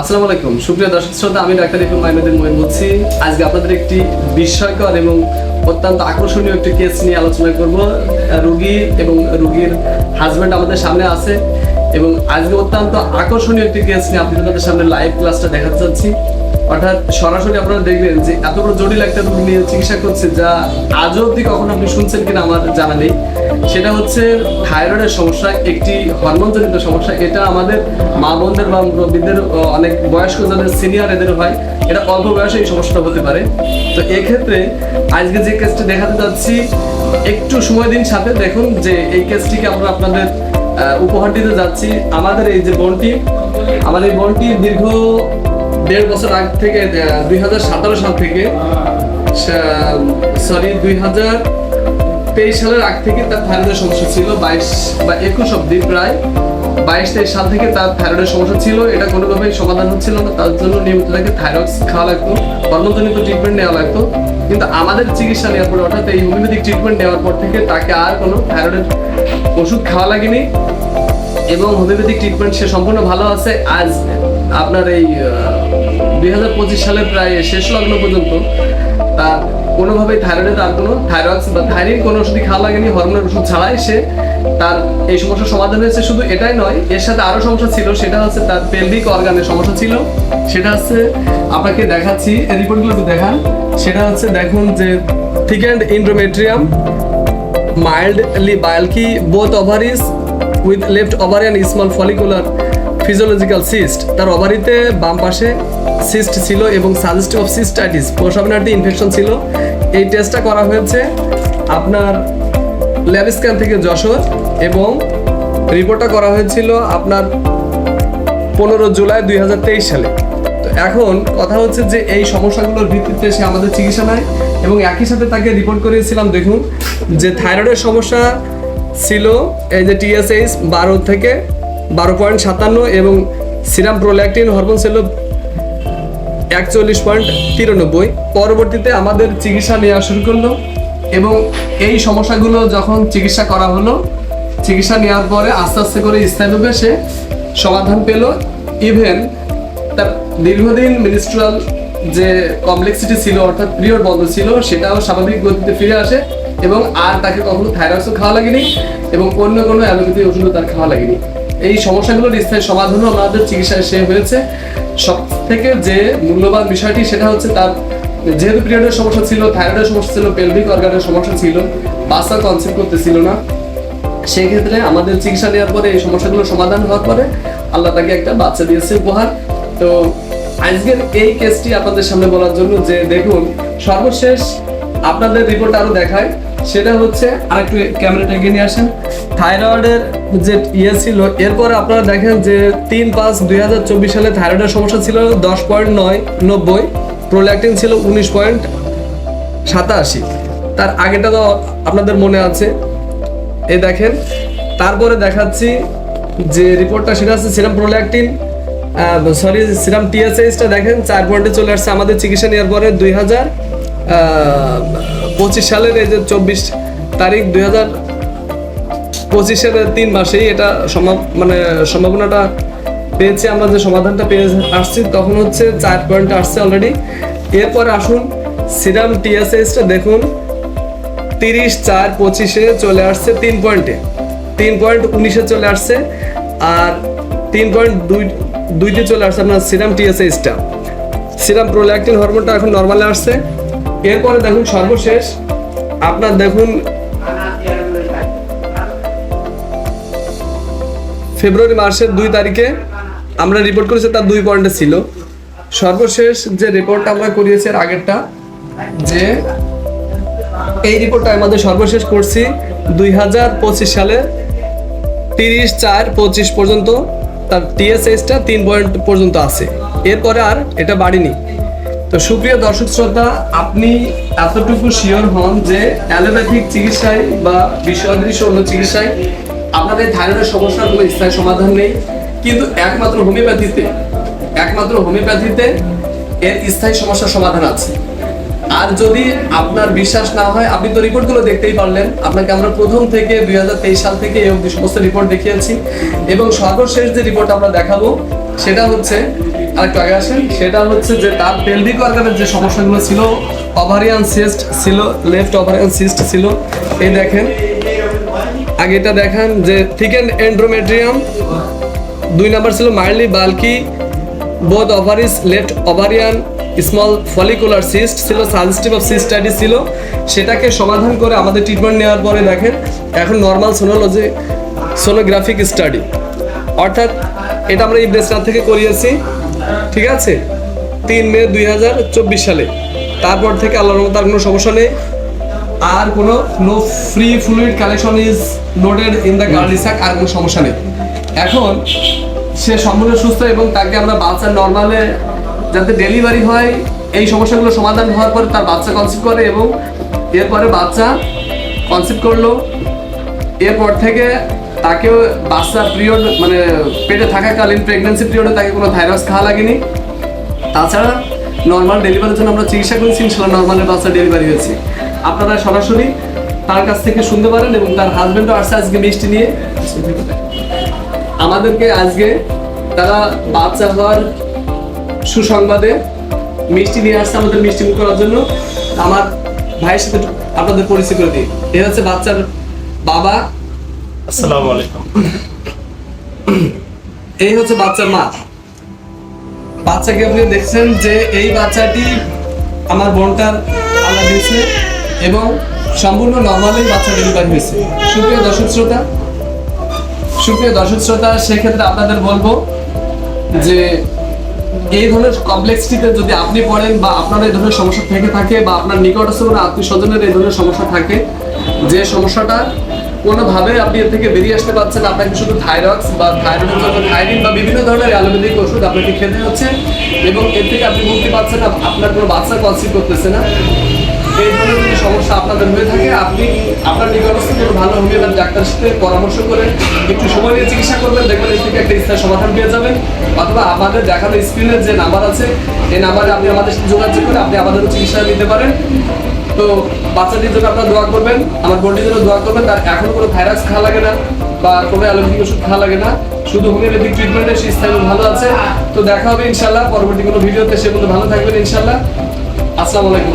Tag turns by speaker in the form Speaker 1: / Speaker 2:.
Speaker 1: আসসালামু আলাইকুম। সুপ্রিয় দর্শক শ্রোতা, আমি ডাক্তার ইফুল বলছি। আজকে আপনাদের একটি বিস্ময়কর এবং অত্যন্ত আকর্ষণীয় একটি কেস নিয়ে আলোচনা করব। রুগী এবং রুগীর হাজব্যান্ড আমাদের সামনে আছে এবং আজকে অত্যন্ত আকর্ষণীয় একটি কেস নিয়ে আপনাদের সামনে লাইভ ক্লাসটা দেখাতে চাচ্ছি। অর্থাৎ সরাসরি আপনারা দেখবেন যে এত বড় জটিল একটা রোগ নিয়ে চিকিৎসা করছে যা আজও অব্দি কখনো আপনি শুনছেন কিনা আমার জানা নেই। সেটা হচ্ছে থাইরয়েডের সমস্যা, একটি হরমোনজনিত সমস্যা। এটা আমাদের মা বোনদের বা মুরব্বীদের অনেক বয়স্ক যাদের সিনিয়র এদের হয়, এটা অল্প বয়সে এই সমস্যাটা হতে পারে। তো এক্ষেত্রে আজকে যে কেসটি দেখাতে যাচ্ছি, একটু সময় দিন সাথে দেখুন যে এই কেসটিকে আমরা আপনাদের উপহার দিতে যাচ্ছি। আমাদের এই যে বোনটি আমার এই বোনটি দীর্ঘ দেড় বছর আগ থেকে দুই হাজার সতেরো সাল থেকে সরি দুই হাজার তেইশ সালের আগ থেকে তার থাইরয়েডের সমস্যা ছিল, বাইশ বা একুশ অব্দি প্রায়। বাইশ, তেইশ সাল থেকে তার থাইরয়েডের সমস্যা ছিল। এটা কোনোভাবেই সমাধান হচ্ছিল না, তার জন্য নিয়মিত তাকে খাওয়া লাগতো ট্রিটমেন্ট নেওয়া লাগতো। কিন্তু আমাদের চিকিৎসা নেওয়ার পর, অর্থাৎ এই হোমিওপ্যাথিক ট্রিটমেন্ট নেওয়ার পর থেকে তাকে আর কোনো থাইরয়েডের ওষুধ খাওয়া লাগেনি এবং হোমিওপ্যাথিক ট্রিটমেন্ট সে সম্পূর্ণ ভালো আছে। আজ আপনার এই দুই সালের প্রায় শেষ লগ্ন পর্যন্ত তার কোনোভাবেই থাইরয়েডে তার কোনো থাইরয়েড বা থাইরিন কোনো ওষুধই খাওয়া লাগেনি হরমোনের ওষুধ ছাড়াই সে তার এই সমস্যার সমাধান হয়েছে। শুধু এটাই নয়, এর সাথে আরও সমস্যা ছিল, সেটা হচ্ছে তার পেলভিক অর্গানের সমস্যা ছিল। সেটা হচ্ছে আপনাকে দেখাচ্ছি রিপোর্টগুলো একটু দেখান। সেটা হচ্ছে দেখুন যে thick and endometrium mildly bulky both ovaries with left ovarian small follicular physiological cyst তার ওভারিতে বাম পাশে সিস্ট ছিল এবং সাজেস্টিভ অফ সিস্টাইটিস প্রসাবনাটি ইনফেকশন ছিল। এই টেস্টটা করা হয়েছে আপনার ল্যাব স্ক্যান থেকে যশোর এবং রিপোর্টটা করা হয়েছিল আপনার পনেরো জুলাই দুই হাজার তেইশ সালে। তো এখন কথা হচ্ছে যে এই সমস্যাগুলোর ভিত্তিতে সে আমাদের চিকিৎসা নেয় এবং একই সাথে তাকে রিপোর্ট করিয়েছিলাম, দেখুন, যে থাইরয়েডের সমস্যা ছিল, এই যে টিএসএইচ বারো থেকে বারো পয়েন্ট সাতান্ন এবং সিরাম প্রোল্যাকটিন হরমোন ছিল একচল্লিশ পয়েন্ট তিরানব্বই। পরবর্তীতে আমাদের চিকিৎসা নেওয়া শুরু করল এবং এই সমস্যাগুলো যখন চিকিৎসা করা হলো, চিকিৎসা নেওয়ার পরে আস্তে আস্তে করে স্থায়ীভাবে সে সমাধান পেল। ইভেন তার দীর্ঘদিন মিনিস্ট্রাল যে কমপ্লেক্সিটি ছিল, অর্থাৎ পিরিয়ড বন্ধ ছিল, সেটাও স্বাভাবিক গতিতে ফিরে আসে এবং আর তাকে কখনো থাইরয়েডও খাওয়া লাগেনি এবং অন্য কোনো অ্যালোপ্যাথি ওষুধও তার খাওয়া লাগেনি। এই সমস্যাগুলোর স্থায়ী সমাধানও আমাদের চিকিৎসায় সে হয়েছে। সব থেকে যে মূল্যবান বিষয়টি সেটা হচ্ছে তার, যেহেতু পিরিয়ডের সমস্যা ছিল, থাইরয়েডের সমস্যা ছিল, পেলভিক অর্গানের সমস্যা ছিল বাচ্চা কনসেপ্ট করতেছিল না। সেই ক্ষেত্রে আমাদের চিকিৎসা নেওয়ার পরে এই সমস্যাগুলো সমাধান হওয়ার পরে আল্লাহ তাকে একটা বাচ্চা দিয়েছে উপহার। তো আজকের এই কেসটি আপনাদের সামনে বলার জন্য যে দেখুন, সর্বশেষ আপনাদের রিপোর্ট আরও দেখায়, সেটা হচ্ছে আরেকটু ক্যামেরাটা এগিয়ে নিয়ে আসেন। থাইরয়েডের যে ইয়ে ছিল, এরপরে আপনারা দেখেন যে তিন পাঁচ দুই হাজার চব্বিশ সালে থাইরয়েডের সমস্যা ছিল দশ পয়েন্ট নয়, নব্বই, প্রোল্যাকটিন ছিল উনিশ পয়েন্ট সাতাশি। তার আগেটা তো আপনাদের মনে আছে। এই দেখেন, তারপরে দেখাচ্ছি যে রিপোর্টটা সেটা হচ্ছে সিরাম প্রোল্যাকটিন সরি সিরাম টিএসএইচটা দেখেন, চার পয়েন্টে চলে আসছে আমাদের চিকিৎসা নেওয়ার পরে দুই হাজার পঁচিশ সালের এই যে চব্বিশ তারিখ দুই হাজার পঁচিশের তিন মাসেই এটা সম্ভব মানে সম্ভাবনাটা পেয়েছি আমরা যে সমাধানটা পেয়ে আসছি, তখন হচ্ছে চার পয়েন্ট আসছে অলরেডি এরপরে আসুন সিরাম টিএসএইচটা দেখুন। তিরিশ, চার, পঁচিশে চলে আসছে তিন পয়েন্টে তিন পয়েন্ট উনিশে চলে আসছে, আর তিন পয়েন্ট দুই দুইতে চলে আসছে আপনার সিরাম টিএসএসটা সিরাম প্রোল্যাকটিন হরমোনটা এখন নর্মালে আসছে। এরপরে দেখুন সর্বশেষ, আপনার দেখুন ফেব্রুয়ারি মাসের দুই তারিখে আমরা রিপোর্ট করেছি, তার দুই পয়েন্টে ছিল। সর্বশেষ যে রিপোর্টটা আমরা করিয়েছি এর আগেরটা, যে এই রিপোর্টটা আমাদের সর্বশেষ করছি দুই হাজার পঁচিশ সালে তিরিশ চার পঁচিশ পর্যন্ত, তার টিএসএসটা তিন পয়েন্ট পর্যন্ত আছে। এরপরে আর এটা বাড়িনি। তো সুপ্রিয় দর্শক শ্রোতা, আপনি এতটুকু শিওর হন যে অ্যালোপ্যাথিক চিকিৎসায় বা বিশ্ব অদৃশ্য অন্য চিকিৎসায় আপনাদের থাইরয়েডের সমস্যার কোনো স্থায়ী সমাধান নেই। কিন্তু একমাত্র হোমিওপ্যাথিতে একমাত্র হোমিওপ্যাথিতে এর স্থায়ী সমস্যার সমাধান আছে। আর যদি আপনার বিশ্বাস না হয়, আপনি তো রিপোর্টগুলো দেখতেই পারলেন। আপনাকে আমরা প্রথম থেকে দু হাজার তেইশ সাল থেকে এই সমস্ত রিপোর্ট দেখিয়েছি। এবং সর্বশেষ যে রিপোর্ট আমরা দেখাবো, সেটা হচ্ছে, আরেকটু আগে আসেন, সেটা হচ্ছে যে তার পেলভিক অর্গানের যে সমস্যাগুলো ছিল ওভারিয়ান সিস্ট ছিল লেফট ওভারিয়ান সিস্ট ছিল, এই দেখেন আগে এটা দেখেন যে থিকেন এন্ড্রোমেট্রিয়াম দুই নাম্বার ছিল mildly bulky both ovaries left ovarian small follicular cyst ছিল সাজেস্টিভ অফ সিস্টাইটি ছিল। সেটাকে সমাধান করে আমাদের ট্রিটমেন্ট নেওয়ার পরে দেখেন, এখন নর্মাল সোনোলজি সোনোগ্রাফিক স্টাডি অর্থাৎ এটা আমরা ইবনেসরাত থেকে করিয়েছি, ঠিক আছে? তিন মে দুই হাজার চব্বিশ সালে। তারপর থেকে আল্লাহর আর কোনো সমস্যা নেই। আর কোনো no free fluid collection is noted in the cul-de-sac আর কোনো সমস্যা নেই। এখন সে সম্পূর্ণ সুস্থ এবং তাকে আমরা বাচ্চা নর্মালে যাতে ডেলিভারি হয়, এই সমস্যাগুলো সমাধান হওয়ার পর তার বাচ্চা কনসিভ করে এবং এরপরে বাচ্চা কনসিভ করল। এরপর থেকে তাকে বাচ্চা পিরিয়ড মানে পেটে থাকাকালীন প্রেগনেন্সি পিরিয়ডে তাকে কোনো ভাইরাস খাওয়া লাগেনি। তাছাড়া নর্মাল ডেলিভারির জন্য আমরা চিকিৎসা করেছি, ইনশাল্লাহ নর্মালের বাচ্চা ডেলিভারি হয়েছে। আপনারা সরাসরি তার কাছ থেকে শুনতে পারেন এবং তার হাজবেন্ডও আসছে আজকে মিষ্টি নিয়ে। আমাদেরকে আজকে তারা বাচ্চা হওয়ার সুসংবাদে মিষ্টি নিয়ে আসছে আমাদের মিষ্টি মুখ করার জন্য। আমার ভাইয়ের সাথে আপনাদের পরিচয় করে দিই। এ হচ্ছে বাচ্চার বাবা।
Speaker 2: আসসালামু আলাইকুম।
Speaker 1: এই হচ্ছে বাচ্চার মা। বাচ্চাকে আপনি দেখছেন যে এই বাচ্চাটি আমার বোনটার আল্লাহ দিয়েছে। এবং সম্পূর্ণ নর্মালি বাচ্চা ডেলিভারি হয়েছে। সুপ্রিয় দর্শক শ্রোতা, সুপ্রিয় দর্শক শ্রোতা, সেক্ষেত্রে আপনাদের বলব যে এই ধরনের কমপ্লেক্সটিতে যদি আপনি পড়েন বা আপনার এই ধরনের সমস্যা থেকে থাকে বা আপনার নিকটস্থ কোনো আত্মীয় স্বজনের এই ধরনের সমস্যা থাকে, যে সমস্যাটা কোনোভাবে আপনি এর থেকে বেরিয়ে আসতে পারছেন আপনাকে শুধু থাইরক্স বা থাইরয়েডের জন্য থাইরিন বা বিভিন্ন ধরনের অ্যালোপ্যাথিক ওষুধ আপনাকে খেতে হচ্ছে এবং এর থেকে আপনি মুক্তি পাচ্ছেন আপনার কোনো বাচ্চা কনসিভ করতেছে না। এই ধরনের যদি সমস্যা আপনাদের হয়ে থাকে, আপনি আপনার নিকটস্থ কোনো ভালো হোমিওপ্যাথ ডাক্তারের সাথে পরামর্শ করে একটু সময় নিয়ে চিকিৎসা করবেন, দেখবেন এর থেকে একটা স্থায়ী সমাধান পেয়ে যাবেন। অথবা আমাদের দেখানো স্ক্রিনের যে নাম্বার আছে, এই নাম্বারে আপনি আমাদের সাথে যোগাযোগ করে আপনি আমাদের চিকিৎসা নিতে পারেন। তো বাচ্চাটির জন্য আপনারা দোয়া করবেন, আমার বোনটির জন্য দোয়া করবেন তার এখন কোনো ভাইরাস খাওয়া লাগে না বা কোনো অ্যালোপ্যাথিক ওষুধ খাওয়া লাগে না। শুধু হোমিওপ্যাথিক ট্রিটমেন্টে সে স্থায়ী ভালো আছে। তো দেখা হবে ইনশাল্লাহ পরবর্তী কোনো ভিডিওতে, সে বলতে ভালো থাকবেন ইনশাল্লাহ আসসালামু আলাইকুম